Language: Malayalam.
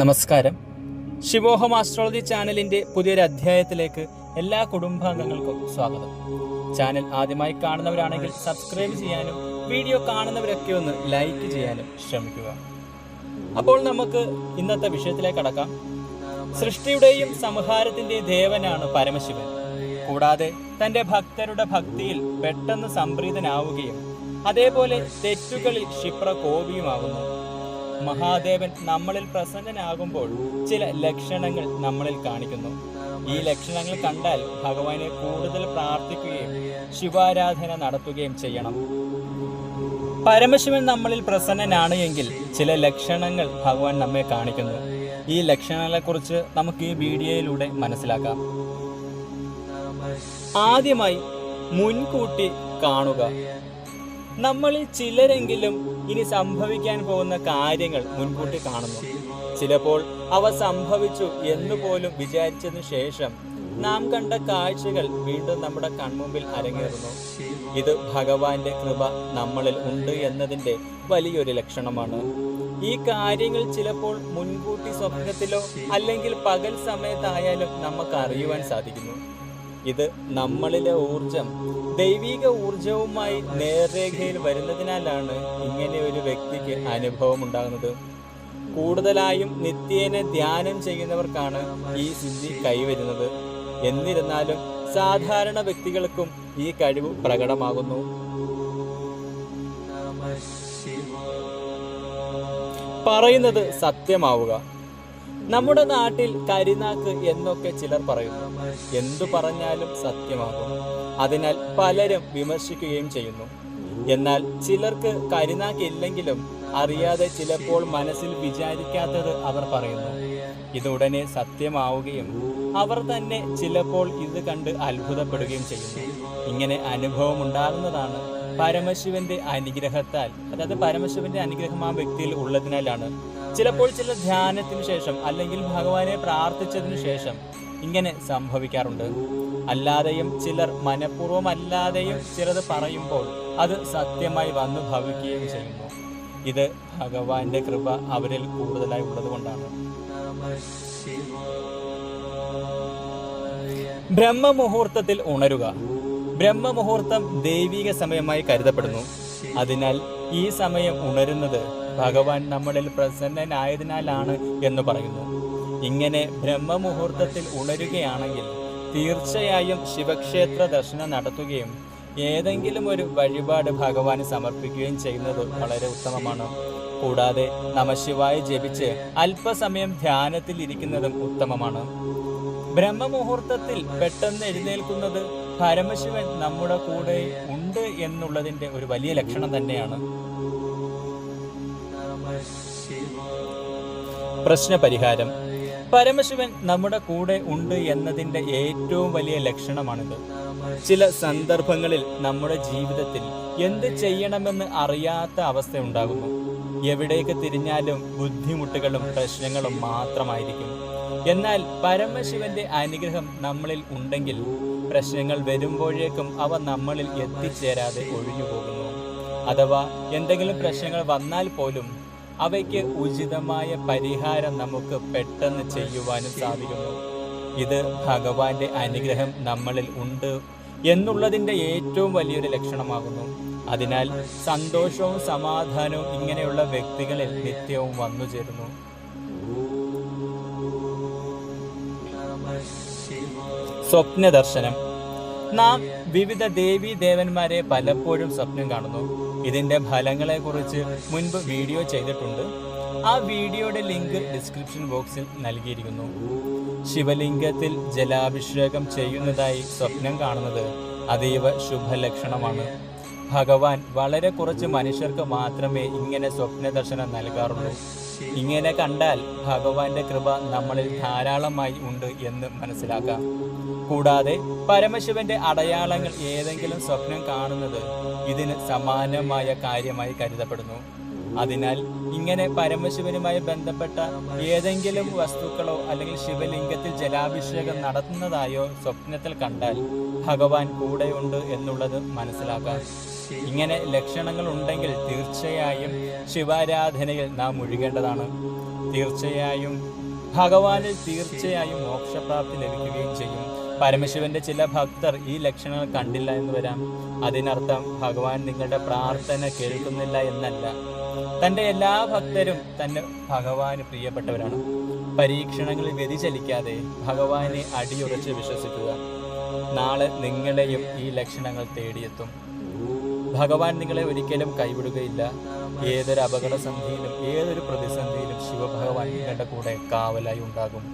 നമസ്കാരം. ശിവോഹം ആസ്ട്രോളജി ചാനലിന്റെ പുതിയൊരു അധ്യായത്തിലേക്ക് എല്ലാ കുടുംബാംഗങ്ങൾക്കും സ്വാഗതം. ചാനൽ ആദ്യമായി കാണുന്നവരാണെങ്കിൽ സബ്സ്ക്രൈബ് ചെയ്യാനും വീഡിയോ കാണുന്നവരൊക്കെ ഒന്ന് ലൈക്ക് ചെയ്യാനും ശ്രമിക്കുക. അപ്പോൾ നമുക്ക് ഇന്നത്തെ വിഷയത്തിലേക്ക് അടക്കാം സൃഷ്ടിയുടെയും സംഹാരത്തിന്റെയും ദേവനാണ് പരമശിവൻ. കൂടാതെ തന്റെ ഭക്തരുടെ ഭക്തിയിൽ പെട്ടെന്ന് സംപ്രീതനാവുകയും അതേപോലെ തെറ്റുകളിൽ ക്ഷിപ്ര കോപിയുമാകുന്നു മഹാദേവൻ നമ്മളിൽ പ്രസന്നനാകുമ്പോൾ ചില ലക്ഷണങ്ങൾ നമ്മളിൽ കാണിക്കുന്നു. ഈ ലക്ഷണങ്ങൾ കണ്ടാൽ ഭഗവാനെ കൂടുതൽ പ്രാർത്ഥിക്കുകയും ശിവാരാധന നടത്തുകയും ചെയ്യണം. പരമശിവൻ നമ്മളിൽ പ്രസന്നനാണ് എങ്കിൽ ചില ലക്ഷണങ്ങൾ ഭഗവാൻ നമ്മെ കാണിക്കുന്നു. ഈ ലക്ഷണങ്ങളെക്കുറിച്ച് നമുക്ക് ഈ വീഡിയോയിലൂടെ മനസ്സിലാക്കാം. ആദ്യമായി മുൻകൂട്ടി കാണുക. നമ്മളിൽ ചിലരെങ്കിലും ഇനി സംഭവിക്കാൻ പോകുന്ന കാര്യങ്ങൾ മുൻകൂട്ടി കാണുന്നു. ചിലപ്പോൾ അവ സംഭവിച്ചു എന്ന് പോലും വിചാരിച്ചതിനു ശേഷം നാം കണ്ട കാഴ്ചകൾ വീണ്ടും നമ്മുടെ കൺമുമ്പിൽ അരങ്ങേറുന്നു. ഇത് ഭഗവാന്റെ കൃപ നമ്മളിൽ ഉണ്ട് എന്നതിന്റെ വലിയൊരു ലക്ഷണമാണ്. ഈ കാര്യങ്ങൾ ചിലപ്പോൾ മുൻകൂട്ടി സ്വപ്നത്തിലോ അല്ലെങ്കിൽ പകൽ സമയത്തായാലും നമുക്ക് അറിയുവാൻ സാധിക്കുന്നു. ഇത് നമ്മളിലെ ഊർജം ദൈവിക ഊർജവുമായി നേർരേഖയിൽ വരുന്നതിനാലാണ് ഇങ്ങനെ ഒരു വ്യക്തിക്ക് അനുഭവം ഉണ്ടാകുന്നത്. കൂടുതലായും നിത്യേനെ ധ്യാനം ചെയ്യുന്നവർക്കാണ് ഈ സിദ്ധി കൈവരുന്നത്. എന്നിരുന്നാലും സാധാരണ വ്യക്തികൾക്കും ഈ കഴിവ് പ്രകടമാകുന്നു. പറയുന്നത് സത്യമാവുക. നമ്മുടെ നാട്ടിൽ കരിനാക്ക് എന്നൊക്കെ ചിലർ പറയുന്നു. എന്തു പറഞ്ഞാലും സത്യമാകും. അതിനാൽ പലരും വിമർശിക്കുകയും ചെയ്യുന്നു. എന്നാൽ ചിലർക്ക് കരുനാക്കില്ലെങ്കിലും അറിയാതെ ചിലപ്പോൾ മനസ്സിൽ വിചാരിക്കാത്തത് അവർ പറയുന്നു. ഇതുടനെ സത്യമാവുകയും അവർ തന്നെ ചിലപ്പോൾ ഇത് കണ്ട് അത്ഭുതപ്പെടുകയും ചെയ്യുന്നു. ഇങ്ങനെ അനുഭവം ഉണ്ടാകുന്നതാണ് പരമശിവന്റെ അനുഗ്രഹത്താൽ. അതായത് പരമശിവന്റെ അനുഗ്രഹം ആ വ്യക്തിയിൽ ഉള്ളതിനാലാണ്. ചിലപ്പോൾ ചില ധ്യാനത്തിന് ശേഷം അല്ലെങ്കിൽ ഭഗവാനെ പ്രാർത്ഥിച്ചതിനു ശേഷം ഇങ്ങനെ സംഭവിക്കാറുണ്ട്. അല്ലാതെയും ചിലർ മനഃപൂർവമല്ലാതെയും ചിലത് പറയുമ്പോൾ അത് സത്യമായി വന്നു ഭവിക്കുകയും ചെയ്യുന്നു. ഇത് ഭഗവാന്റെ കൃപ അവരിൽ കൂടുതലായി ഉള്ളത് കൊണ്ടാണ്. ബ്രഹ്മമുഹൂർത്തത്തിൽ ഉണരുക. ബ്രഹ്മമുഹൂർത്തം ദൈവിക സമയമായി കരുതപ്പെടുന്നു. അതിനാൽ ഈ സമയം ഉണരുന്നത് ഭഗവാൻ നമ്മളിൽ പ്രസന്നനായതിനാലാണ് എന്ന് പറയുന്നു. ഇങ്ങനെ ബ്രഹ്മമുഹൂർത്തത്തിൽ ഉണരുകയാണെങ്കിൽ തീർച്ചയായും ശിവക്ഷേത്ര ദർശനം നടത്തുകയും ഏതെങ്കിലും ഒരു വഴിപാട് ഭഗവാന് സമർപ്പിക്കുകയും ചെയ്യുന്നത് വളരെ ഉത്തമമാണ്. കൂടാതെ നമശിവായ ജപിച്ച് അല്പസമയം ധ്യാനത്തിൽ ഇരിക്കുന്നതും ഉത്തമമാണ്. ബ്രഹ്മമുഹൂർത്തത്തിൽ പെട്ടെന്ന് എഴുന്നേൽക്കുന്നത് പരമശിവൻ നമ്മുടെ കൂടെ ഉണ്ട് എന്നുള്ളതിന്റെ ഒരു വലിയ ലക്ഷണം തന്നെയാണ്. പ്രശ്നപരിഹാരം. പരമശിവൻ നമ്മുടെ കൂടെ ഉണ്ട് എന്നതിന്റെ ഏറ്റവും വലിയ ലക്ഷണമാണിത്. ചില സന്ദർഭങ്ങളിൽ നമ്മുടെ ജീവിതത്തിൽ എന്ത് ചെയ്യണമെന്ന് അറിയാത്ത അവസ്ഥ ഉണ്ടാകുന്നു എവിടേക്ക് തിരിഞ്ഞാലും ബുദ്ധിമുട്ടുകളും പ്രശ്നങ്ങളും മാത്രമായിരിക്കും. എന്നാൽ പരമശിവന്റെ അനുഗ്രഹം നമ്മളിൽ ഉണ്ടെങ്കിൽ പ്രശ്നങ്ങൾ വരുമ്പോഴേക്കും അവ നമ്മളിൽ എത്തിച്ചേരാതെ ഒഴിഞ്ഞു പോകുന്നു അഥവാ എന്തെങ്കിലും പ്രശ്നങ്ങൾ വന്നാൽ പോലും അവയ്ക്ക് ഉചിതമായ പരിഹാരം നമുക്ക് പെട്ടെന്ന് ചെയ്യുവാനും സാധിക്കുന്നു. ഇത് ഭഗവാന്റെ അനുഗ്രഹം നമ്മളിൽ ഉണ്ട് എന്നുള്ളതിന്റെ ഏറ്റവും വലിയൊരു ലക്ഷണമാകുന്നു. അതിനാൽ സന്തോഷവും സമാധാനവും ഇങ്ങനെയുള്ള വ്യക്തികളിൽ നിത്യവും വന്നു ചേരുന്നു. സ്വപ്ന ദർശനം നാം വിവിധ ദേവീ ദേവന്മാരെ പലപ്പോഴും സ്വപ്നം കാണുന്നു. ഇതിന്റെ ഫലങ്ങളെക്കുറിച്ച് മുൻപ് വീഡിയോ ചെയ്തിട്ടുണ്ട്. ആ വീഡിയോയുടെ ലിങ്ക് ഡിസ്ക്രിപ്ഷൻ ബോക്സിൽ നൽകിയിരിക്കുന്നു. ശിവലിംഗത്തിൽ ജലാഭിഷേകം ചെയ്യുന്നതായി സ്വപ്നം കാണുന്നത് അതീവ ശുഭലക്ഷണമാണ്. ഭഗവാൻ വളരെ കുറച്ച് മനുഷ്യർക്ക് മാത്രമേ ഇങ്ങനെ സ്വപ്ന ദർശനം നൽകാറുള്ളൂ. ഇങ്ങനെ കണ്ടാൽ ഭഗവാന്റെ കൃപ നമ്മളിൽ ധാരാളമായി ഉണ്ട് എന്ന് മനസ്സിലാക്കാം. കൂടാതെ പരമശിവന്റെ അടയാളങ്ങൾ ഏതെങ്കിലും സ്വപ്നം കാണുന്നത് ഇതിന് സമാനമായ കാര്യമായി കരുതപ്പെടുന്നു. അതിനാൽ ഇങ്ങനെ പരമശിവനുമായി ബന്ധപ്പെട്ട ഏതെങ്കിലും വസ്തുക്കളോ അല്ലെങ്കിൽ ശിവലിംഗത്തിൽ ജലാഭിഷേകം നടത്തുന്നതായോ സ്വപ്നത്തിൽ കണ്ടാൽ ഭഗവാൻ കൂടെയുണ്ട് എന്നുള്ളത് മനസ്സിലാക്കാം. ഇങ്ങനെ ലക്ഷണങ്ങൾ ഉണ്ടെങ്കിൽ തീർച്ചയായും ശിവാരാധനയിൽ നാം ഒഴുകേണ്ടതാണ്. തീർച്ചയായും ഭഗവാനിൽ തീർച്ചയായും മോക്ഷപ്രാപ്തി ലഭിക്കുകയും ചെയ്യും. പരമശിവന്റെ ചില ഭക്തർ ഈ ലക്ഷണങ്ങൾ കണ്ടില്ല എന്ന് വരാം. അതിനർത്ഥം ഭഗവാൻ നിങ്ങളുടെ പ്രാർത്ഥന കേൾക്കുന്നില്ല എന്നല്ല. തന്റെ എല്ലാ ഭക്തരും തന്നെ ഭഗവാന് പ്രിയപ്പെട്ടവരാണ്. പരീക്ഷണങ്ങളിൽ വ്യതിചലിക്കാതെ ഭഗവാനെ അടിയുറച്ച് വിശ്വസിക്കുക. നാളെ നിങ്ങളെയും ഈ ലക്ഷണങ്ങൾ തേടിയെത്തും. ഭഗവാൻ നിങ്ങളെ ഒരിക്കലും കൈവിടുകയില്ല. ഏതൊരു അപകടസന്ധിയിലും ഏതൊരു പ്രതിസന്ധിയിലും ശിവഭഗവാൻ നിങ്ങളുടെ കൂടെ കാവലായി ഉണ്ടാകും.